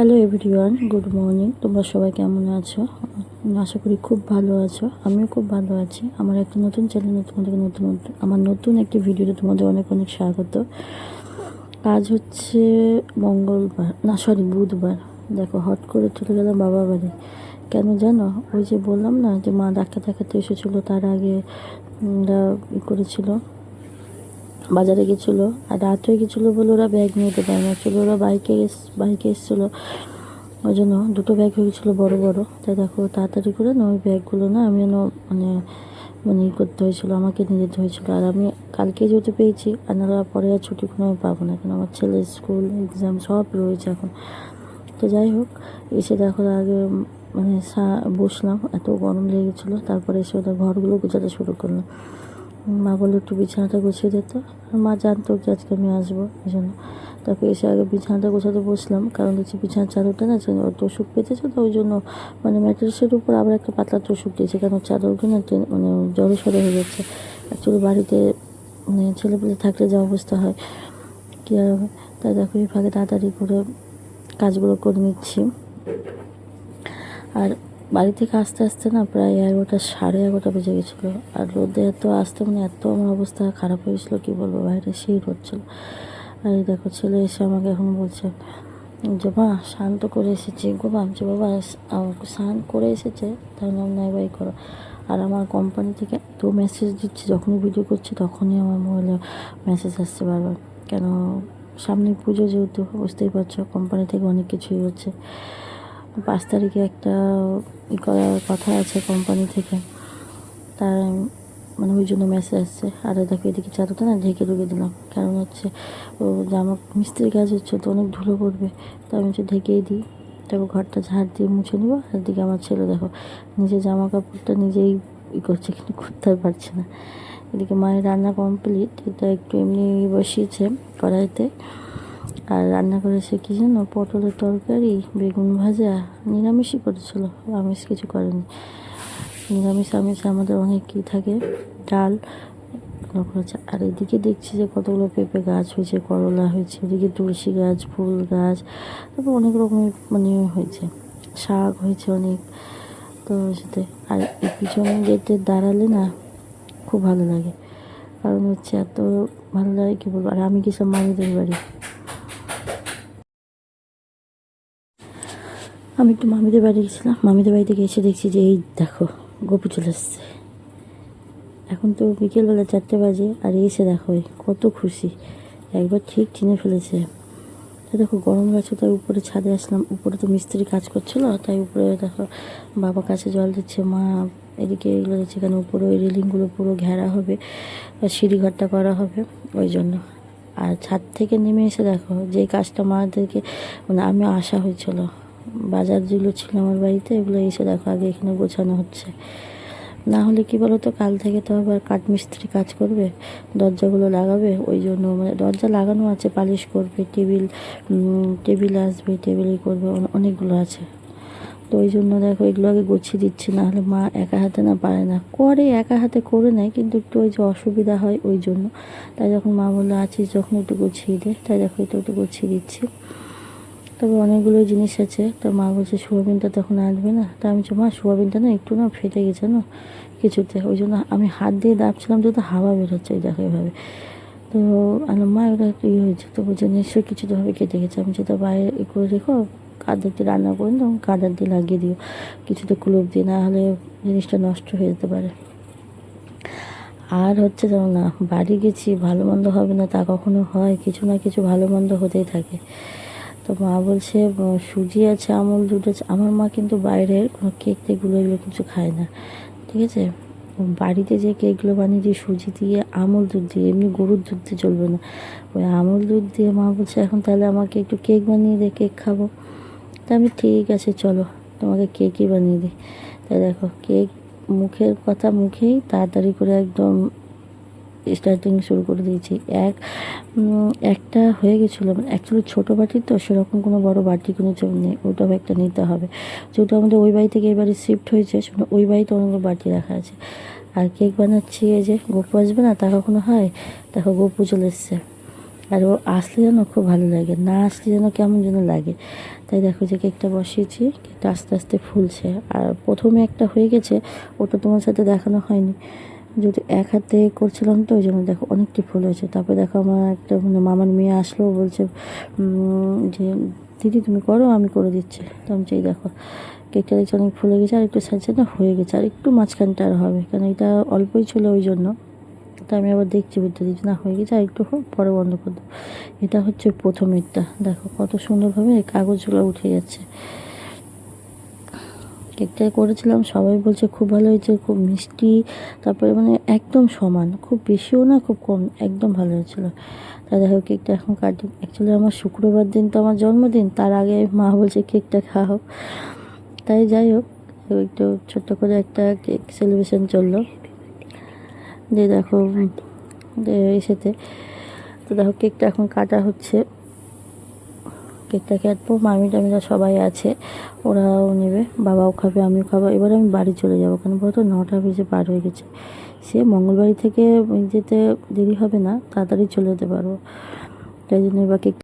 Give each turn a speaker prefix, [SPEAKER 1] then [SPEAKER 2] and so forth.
[SPEAKER 1] Hello everyone good morning তোমরা সবাই কেমন আছো? আশা করি খুব ভালো আছো। আমিও খুব ভালো আছি। আমার একটা নতুন চ্যানেলে তোমাদেরকে নতুন আমার নতুন একটি ভিডিওতে তোমাদের অনেক অনেক স্বাগত। আজ হচ্ছে মঙ্গলবার, না সরি বুধবার। দেখো, হট করে চলে গেলাম বাবা বাড়ি। কেন জানো? ওই যে বললাম না যে মা ডাক্তার দেখাতে এসেছিল, তার আগে ই করেছিল। বাজারে গেছিল আর রাত হয়ে গেছিল বলে ওরা ব্যাগ নিয়ে যেতে পারে না। চলো ওরা বাইকে বাইকে এসেছিল। ওই জন্য দুটো ব্যাগ হয়ে গেছিল বড়ো বড়ো। তাই দেখো, তাড়াতাড়ি করে না ওই ব্যাগগুলো না আমি যেন মানে মানে ই করতে হয়েছিলো, আমাকে নিয়ে যেতে হয়েছিলো। আর আমি কালকে যেহেতু পেয়েছি আর নাহলে পরে আর ছুটি কোনো আমি পাবো না কেন আমার ছেলের স্কুল এক্সাম সব রয়েছে এখন। তো যাই হোক, এসে দেখো আগে মানে বসলাম, এত গরম লেগেছিলো তারপরে এসে ওদের ঘরগুলো গোছাতে শুরু করলাম। মা বলল, একটু বিছানাটা গুছিয়ে দিত মা জানতো যে আজকে আমি আসব, এই জন্য। তারপর এসে আগে বিছানাটা গোছাতে বসলাম, কারণ হচ্ছে বিছানার চাদরটা না ওর তোষক পেতেছে তো, ওই জন্য মানে ম্যাট্রেসের উপর আবার একটা পাতলা তোষক দিয়েছে কারণ চাদরগুলো না টে- মানে জড়ো সড়ো হয়ে যাচ্ছে। অ্যাকচুয়ালি বাড়িতে মানে ছেলেপেলে থাকলে যা অবস্থা হয়, কী আর হবে? তাই দেখো, এই ফাঁকে তাড়াতাড়ি করে কাজগুলো করে নিচ্ছি। আর বাড়ি থেকে আসতে আসতে না প্রায় এগারোটা, সাড়ে এগারোটা বেজে গেছিল। আর রোদে এত আসতে মানে এত আমার অবস্থা খারাপ হয়েছিল কী বলব বাইরে সেই রোদ ছিল। আর এই দেখো ছেলে এসে আমাকে এখন বলছে, যে মা, স্নান তো করে এসেছি। গো ভাবছি বাবা স্নান করে এসেছে, তাহলে আমি নাই বাই করো। আর আমার কোম্পানি থেকে তো মেসেজ দিচ্ছে, যখনই ভিডিও করছি তখনই আমার মোবাইলে মেসেজ আসছে বারবার। কেন, সামনে পুজো যেহেতু, বুঝতেই পারছ কোম্পানি থেকে অনেক কিছুই হচ্ছে। পাঁচ তারিখে একটা ই করার কথা আছে কোম্পানি থেকে। তার মানে ওই জন্য মেসেজ আসছে। আর দেখো এদিকে চাদরটা না ঢেকে ঢুকে দিলাম। কারণ হচ্ছে, ও জামা মিস্ত্রি কাজ হচ্ছে, তো অনেক ধুলো পড়বে। তো আমি হচ্ছে ঢেকেই দিই। তারপর ঘরটা ঝাড় দিয়ে মুছে নেব। আর দিকে আমার ছেলে দেখো, নিজের জামা কাপড়টা নিজেই ই করছে কিন্তু আর পারছে না। এদিকে মায়ের রান্না কমপ্লিট এটা একটু এমনি বসিয়েছে কড়াইতে। আর রান্না করেছে কি জানো? পটলের তরকারি, বেগুন ভাজা, নিরামিষই করেছিল। আমিষ কিছু করেনি। নিরামিষ, আমিষ আমাদের অনেক কী থাকে? ডাল আর এদিকে দেখছি যে কতগুলো পেঁপে গাছ হয়েছে, করলা হয়েছে, এদিকে তুলসী গাছ, ফুল গাছ, তারপর অনেক রকমের মানে হয়েছে। শাক হয়েছে অনেক। তো সেটাই। আর এই পিছনে গেটে দাঁড়ালে না খুব ভালো লাগে। কারণ হচ্ছে এত ভালো লাগে, কী বলব? আর আমি গেছিলাম মামিদের বাড়ি? আমি একটু মামিদের বাড়ি গেছিলাম। মামিদের বাড়ি থেকে এসে দেখছি যে, এই দেখো, গপু চলে এসছে। এখন তো বিকেলবেলা চারটে বাজে, আর এসে দেখো কত খুশি। একবার ঠিক চিনে ফেলেছে। দেখো, গরম গাছে, তাই উপরে ছাদে আসলাম। উপরে তো মিস্ত্রি কাজ করছিল, তাই উপরে দেখো, বাবা কাছে জল দিচ্ছে, মা এদিকে এগুলো দিচ্ছে কেন উপরে ওই রেলিংগুলো পুরো ঘেরা হবে আর সিঁড়িঘরটা করা হবে, ওই জন্য। আর ছাদ থেকে নেমে এসে দেখো, যে কাজটা মাদেরকে মানে আমি আসা হয়েছিল। বাজার যেগুলো ছিল আমার বাড়িতে, এগুলো এসে দেখো আগে এখানে গোছানো হচ্ছে। না হলে কি বলো তো কাল থেকে তো আবার কাঠমিস্ত্রি কাজ করবে, দরজাগুলো লাগাবে, ওই জন্য মানে দরজা লাগানো আছে, পালিশ করবে, টেবিল টেবিল আসবে টেবিলই করবে অনেকগুলো আছে। তো ওই জন্য দেখো এগুলো আগে গুছিয়ে দিচ্ছি, না হলে মা একা হাতে না পারে না। করে একা হাতে করে নেয়, কিন্তু একটু ওই যে অসুবিধা হয় ওই জন্য। তাই যখন মা বলল, আছিস যখন একটু গুছিয়ে দে। তাই দেখো একটু একটু গুছিয়ে দিচ্ছি। তবে অনেকগুলো জিনিস আছে। তো মা বলছে, সোয়াবিনটা তখন আসবে না। তা আমি মা, সোয়াবিনটা না একটু না ফেটে গেছে না কিছুতে। ওই জন্য আমি হাত দিয়ে দাবছিলাম যেহেতু হাওয়া বেরোচ্ছে, এই দেখো এভাবে। তো আমি মা একটু ইয়ে হয়েছে? তো বলছে, নিশ্চয়ই কিছু তো হবে, কেটে গেছে। আমি যেটা বাইরে ই করে রেখো কাদের দিয়ে রান্না করে তখন কাদার দিয়ে লাগিয়ে দিও। কিছুতে কুলুপ দিয়ে, না হলে জিনিসটা নষ্ট হয়ে যেতে পারে। আর হচ্ছে যেন না, বাড়ি গেছি, ভালো মন্দ হবে না তা কখনো হয়, কিছু না কিছু ভালো মন্দ হতেই থাকে। তো মা বলছে সুজি আছে, আমুল দুধ আছে। আমার মা কিন্তু বাইরের কেক টেকগুলো এগুলো কিছু খায় না, ঠিক আছে? বাড়িতে যে কেকগুলো বানিয়ে যে সুজি দিয়ে আমুল দুধ দিয়ে, এমনি গরুর দুধ দিয়ে চলবে না। ওই আমুল দুধ দিয়ে মা বলছে, এখন তাহলে আমাকে একটু কেক বানিয়ে দে, কেক খাব। তা আমি, ঠিক আছে, চলো, তোমাকে কেকই বানিয়ে দিই। তাই দেখো, কেক মুখের কথা মুখেই তাড়াতাড়ি করে একদম স্টার্টিং শুরু করে দিয়েছি। এক একটা হয়ে গেছিল অ্যাকচুয়ালি ছোটো বাটি তো, সেরকম কোনো বড় বাটি কোনো চোখ নেই, ওটাও একটা নিতে হবে। যেহেতু আমাদের ওই বাড়ি থেকে এবারে শিফট হয়েছে ওই বাড়িতে অনেকগুলো বাটি রাখা আছে। আর কেক বানাচ্ছি এই যে, গপু আসবে না, তা কখনো হয়? দেখো, গপু চলে এসছে। আর ও আসলে যেন খুব ভালো লাগে, না আসলে যেন কেমন যেন লাগে। তাই দেখো যে কেকটা বসিয়েছি কেকটা আস্তে আস্তে ফুলছে। আর প্রথমে একটা হয়ে গেছে, ওটা তোমার সাথে দেখানো হয়নি। যদি এক হাতে করছিলাম তো, ওই জন্য দেখো অনেকটি ফুল হয়েছে। তারপরে দেখো আমার একটা মানে মামার মেয়ে আসলো, বলছে যে, দিদি, তুমি করো, আমি করে দিচ্ছি। তো আমি চাই দেখো, কেকটা দেখছি অনেক ফুলে গেছে, আর একটু সাইডে না হয়ে গেছে, আর একটু মাঝখানটা আর হবে, কারণ এটা অল্পই ছিল ওই জন্য। তো আমি আবার দেখছি, বুঝতে দিচ্ছি না, হয়ে গেছে, আর একটু হোক, পরে বন্ধ করে এটা হচ্ছে প্রথমেরটা দেখো কত সুন্দরভাবে কাগজগুলো উঠে যাচ্ছে। কেকটা করেছিলাম, সবাই বলছে খুব ভালো হয়েছে, খুব মিষ্টি। তারপরে মানে একদম সমান, খুব বেশিও না, খুব কম, একদম ভালো হয়েছিল। তা দেখো কেকটা এখন কাটি। অ্যাকচুয়ালি আমার শুক্রবার দিন তো আমার জন্মদিন, তার আগে মা বলছে কেকটা খাওয়া তাই যাই হোক, একটু ছোট্ট করে একটা কেক সেলিব্রেশন চলল। দিয়ে দেখো এসেতে তো দেখো, কেকটা এখন কাটা হচ্ছে। কেকটা কাটবো, মামি টামিরা সবাই আছে, ওরাও নেবে, বাবাও খাবে, আমিও খাব। এবার আমি বাড়ি চলে যাব, কারণ বলতো নটা বেজে পার হয়ে গেছে। সে মঙ্গলবাড়ি থেকে যেতে দেরি হবে না, তাড়াতাড়ি চলে যেতে পারব। তাই জন্য এবার কেক